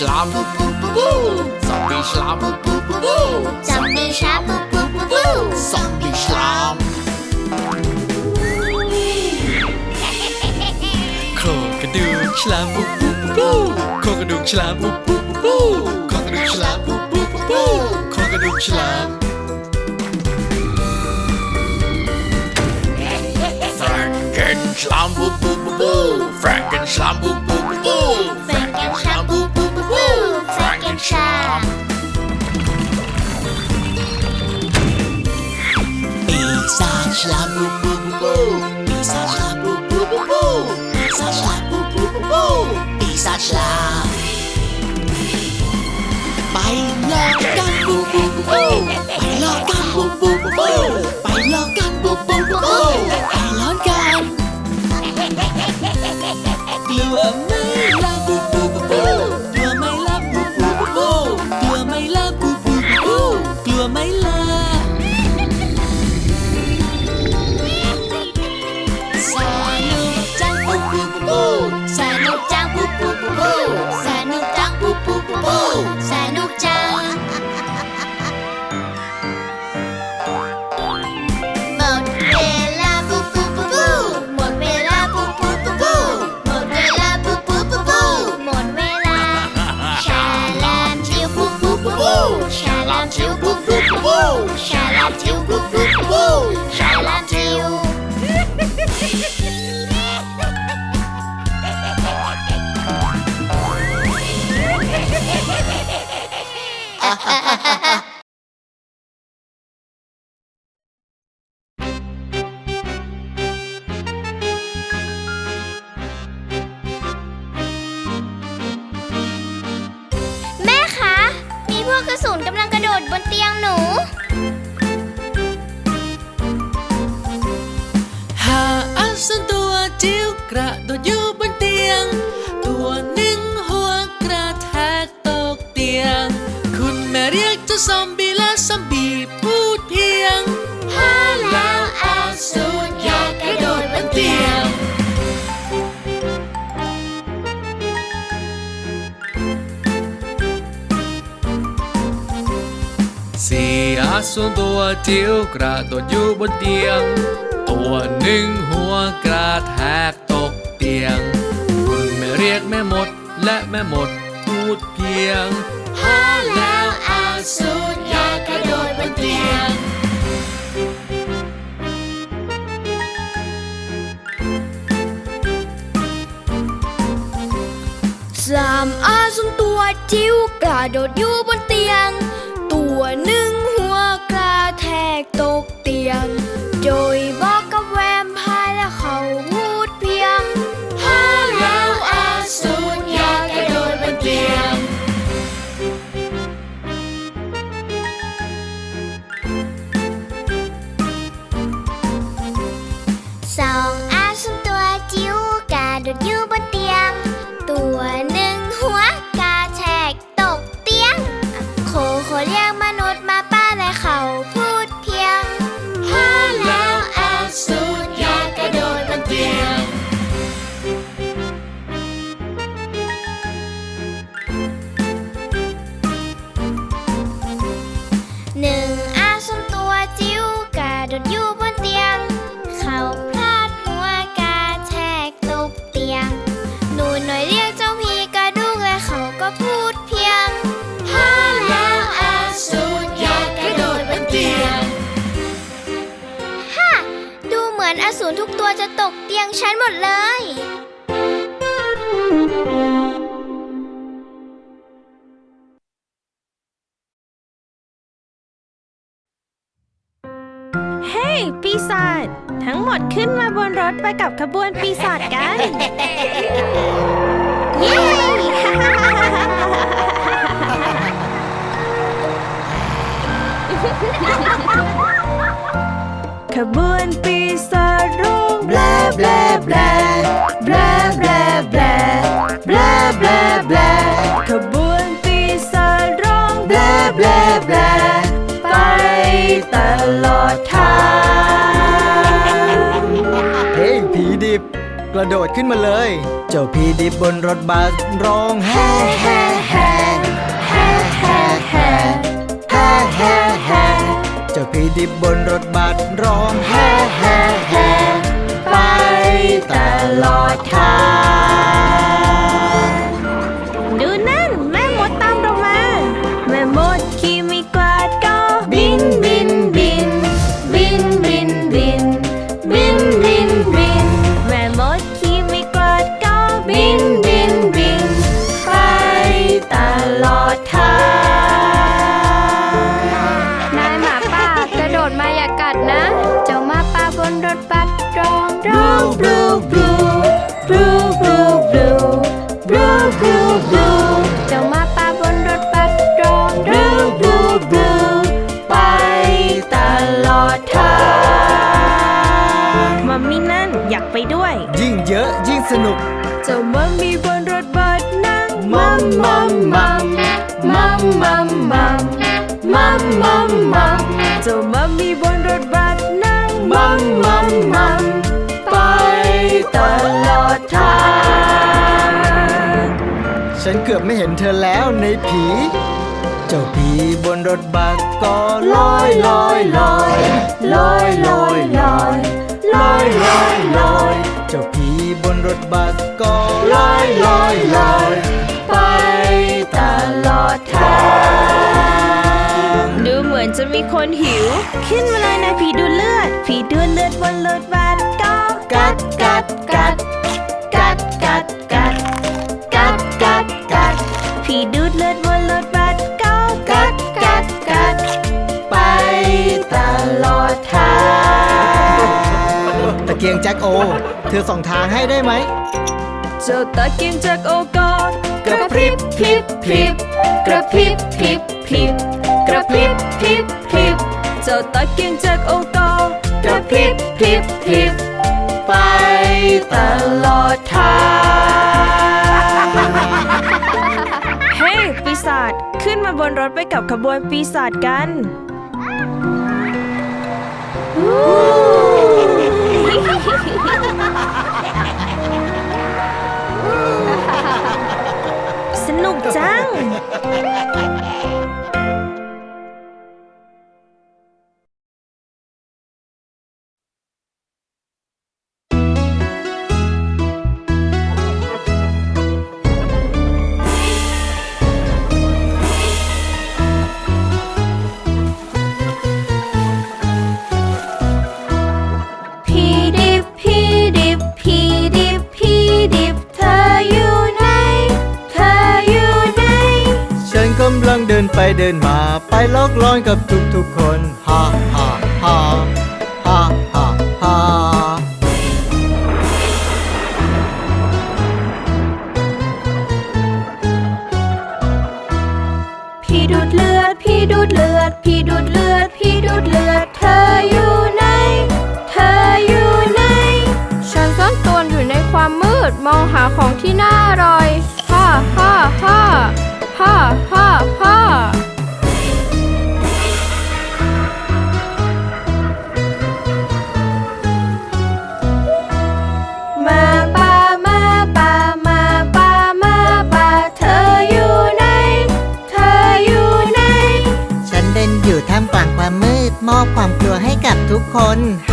ฉลามบูบูบูบูซอมบี้ฉลามบูบูบูบูซอมบี้ชาปูปูปูปูซอมบี้ฉลามโครงกระดูกฉลามบูบูบูบูโครงกระดูกฉลามบูบูบูบูโครงกระดูกฉลามบูบูบูบูโครงกระดูกฉลามแฟรงเกนฉลามบูบูบูบูแฟรงเกนฉลามบูบูบูบู większa. Pisarz boo bu bu bu bu boo boo boo, bu bu bu Pisarz la. Bu bu boo boo boo, la Bajlokan bu boo, bu boo boo. Bu bu Blue ha ha ha ha อมบีบพูดเพียงหาแล้วเอาสูตรอยากกระโดดบนเตียง สี่อาส่วนตัวจิ๋วกระโดดอยู่บนเตียง ตัวหนึ่งหัวกระแทกตกเตียง คุณแม่เรียกแม่หมดและแม่หมดพูดเพียงหาแล้วอาสนเอาสมตัวจิ๋วกร đôi bên thuyền Giảm a dung tua chiếu cả đột đu bên tiền Tua nưng hoa cả thẹt tột tiền. Trời ba อนอสูรทุกตัวจะตกเตียงฉันหมดเลย เฮ้ยปีศาจทั้งหมดขึ้นมาบนรถไปกับขบวนปีศาจกัน เย้ ขบวนปีศาจรุ่งแบลแบลแบลแบลแบลแบลแบลแบลแบลขบวนปีศาจร้องแบลแบลแบลไปตลอดทางเฮ้ผีดิบ กระโดดขึ้นมาเลย เจ้าผีดิบบนรถบัสร้องไห้ ดิบบนรถบัสร้องแฮ่แฮ่แฮ่ไปตลอดทาง สนุก เจ้ามัมมี่บนรถบัสนั่งมัมมัมมัมมัมมัมมัมมัมมัมมัมเจ้ามัมมี่บนรถบัสนั่งมัมมัมมัมไปตลอดทางฉันเกือบไม่เห็นเธอแล้วในผี เจ้าผีบนรถบัสก็ลอยลอยลอยล คนหิว ขึ้นมาเลยนะผีดูดเลือด ผีดูดเลือดบนรถบัสก็กัดกัดกัดกัดกัดกัดกัดกัดกัดผีดูดเลือดบนรถบัสก็กัดกัดกัดไปตลอดทางตะเกียงแจ็คโอ เธอส่องทางให้ได้ไหมเจ้าตาเกียงแจากโอกอดกระพริบพริบพริบกระพริบพริบพริบ กระพริบพริบพริบเจ้าตาเกียงจากโอกอกระพริบพริบพริบไปตลอดทาง เฮ้ยปีศาจขึ้นมาบนรถไปกับขบวนปีศาจกันสนุกจังาไปลอกลอนกับทุกๆคนฮ่าฮ่าฮ่าฮ่าฮ่าฮ่าพี่ดูดเลือด พี่ดูดเลือด พี่ดูดเลือด พี่ดูดเลือด เธออยู่ไหน เธออยู่ไหน ฉันซ่อนตัวอยู่ในความมืด มองหาของที่น่าอร่อย ฮ่าฮ่าฮ่าฮ่าฮ่าฮ่า คน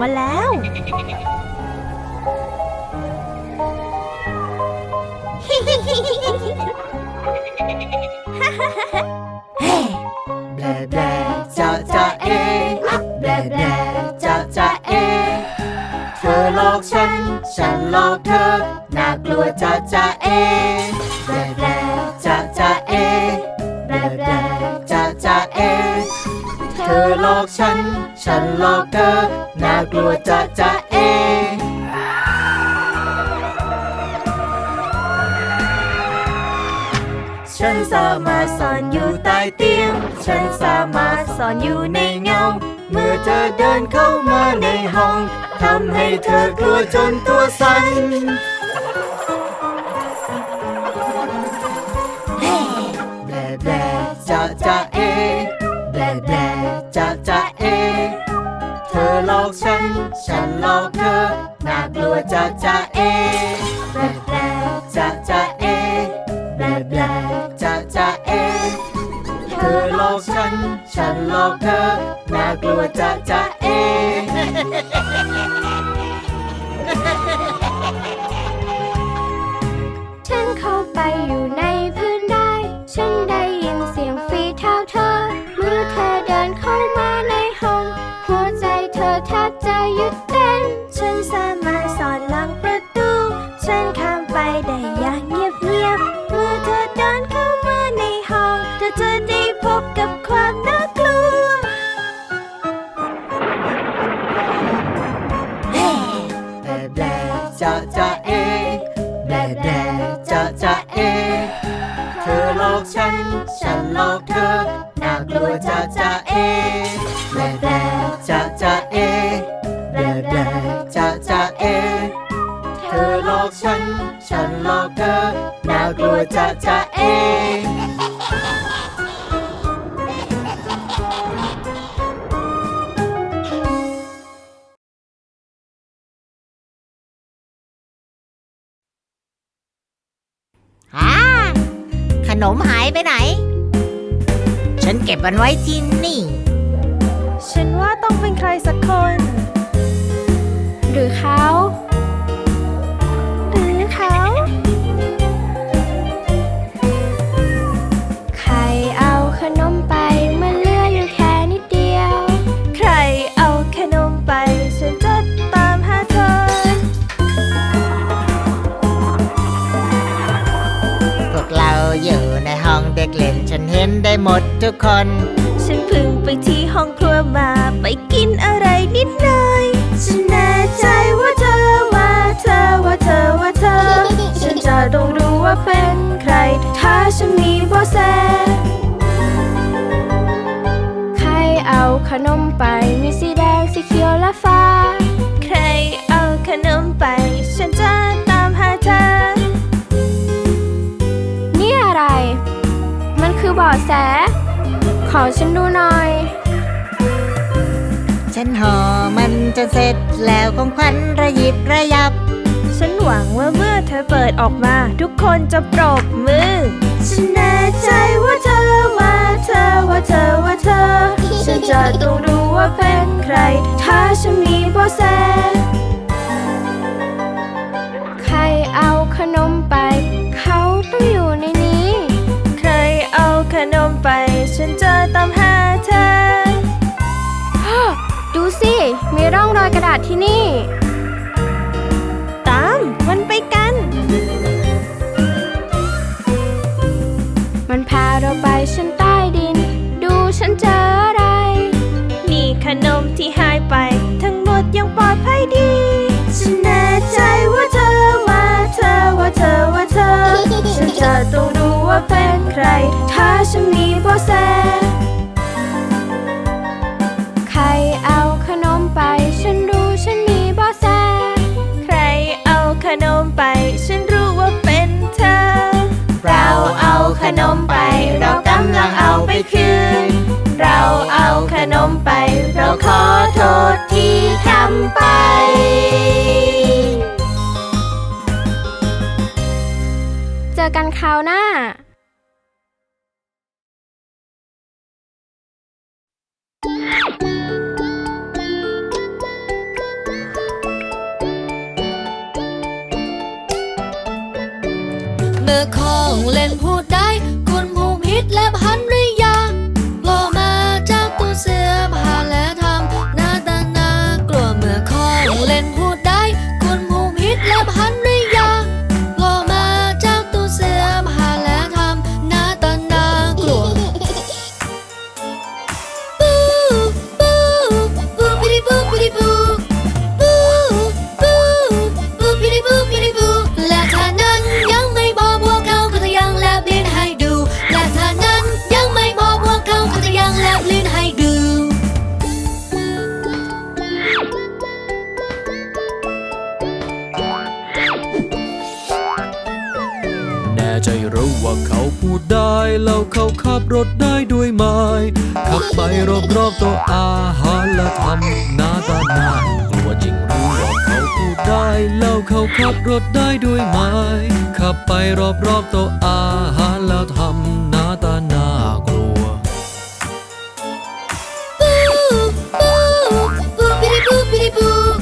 มาแล้ว แบลแบลจะจะเอแบลแบลจะจะเอ เธอหลอกฉัน ฉันหลอกเธอ น่ากลัวจะจะเอแบลแบลจะจะเอแบลแบลจะจะเอ เธอหลอกฉัน ฉันหลอกเธอ น่ากลัวจะจะเอ ฉันสามารถซ่อนอยู่ใต้เตียง ฉันสามารถซ่อนอยู่ในเงา เมื่อเธอเดินเข้ามาในห้อง ทำให้เธอกลัวจนตัวสั่น แบแบจะจะเอ เธอหลอกฉัน ฉันหลอกเธอ น่ากลัวจะจะเอแบแบจะจะเอแบแบจะจะเอ เธอหลอกฉัน ฉันหลอกเธอ น่ากลัวจะจะเอฉันเข้าไปอยู่ใน จะจะเอแบลแบลจะจะเอ เธอหลอกฉัน ฉันหลอกเธอ น่ากลัวจะจะเอแบลแบลจะจะเอแบลแบลจะจะเอ เธอหลอกฉัน ฉันหลอกเธอ น่ากลัวจะจะ ฮ่าขนมหายไปไหน ฉันเก็บมันไว้ที่นี่ ฉันว่าต้องเป็นใครสักคน หรือเขา หรือเขา ห็นได้หมดทุกคน ฉันเพิ่งไปที่ห้องครัวมาไปกินอะไรนิดหน่อย ฉันแน่ใจว่าเธอว่าเธอว่าเธอว่าเธอ ฉันจะต้องรู้ว่าเป็นใคร ถ้าฉันมีเบาะแสใครเอาขนมไปมีสีแดงสีเขียวและฟ้าาะแส ขอฉันดูหน่อย ฉันห่อมันจนเสร็จแล้วของขวัญระยิบระยับ ฉันหวังว่าเมื่อเธอเปิดออกมา ทุกคนจะปรบมือ ฉันแน่ใจว่าเธอว่าเธอว่าเธอว่าเธอ ฉันจะต้องรู้ว่าเป็นใคร ถ้าฉันมีเบาะแส ใครเอาขนมไป ฉันจะต้องรู้ว่าเป็นใคร ถ้าฉันมีเบาะแสใครเอาขนมไป ฉันรู้ฉันมีเบาะแสใครเอาขนมไป ฉันรู้ว่าเป็นเธอ เราเอาขนมไป เรากำลังเอาไปคืน เราเอาขนมไป เราขอโทษที่ทำไป อกันคราวหน้าเมื่อของเล่นพูดได้ คุณภูมิฮิตและ ว่าเขาพูดได้แล้วเขาขับรถได้ด้วยไม้ ขับไปรอบๆต๊ะอาหารและทำหน้าตาหน้ากลัวจริงรู้ว่าเขาพูดได้แล้วเขาขับรถได้ด้วยไม้ ขับไปรอบๆต๊ะอาหารแล้วทำหน้าตาหน้ากลัว Boop, boop, boopity boopity.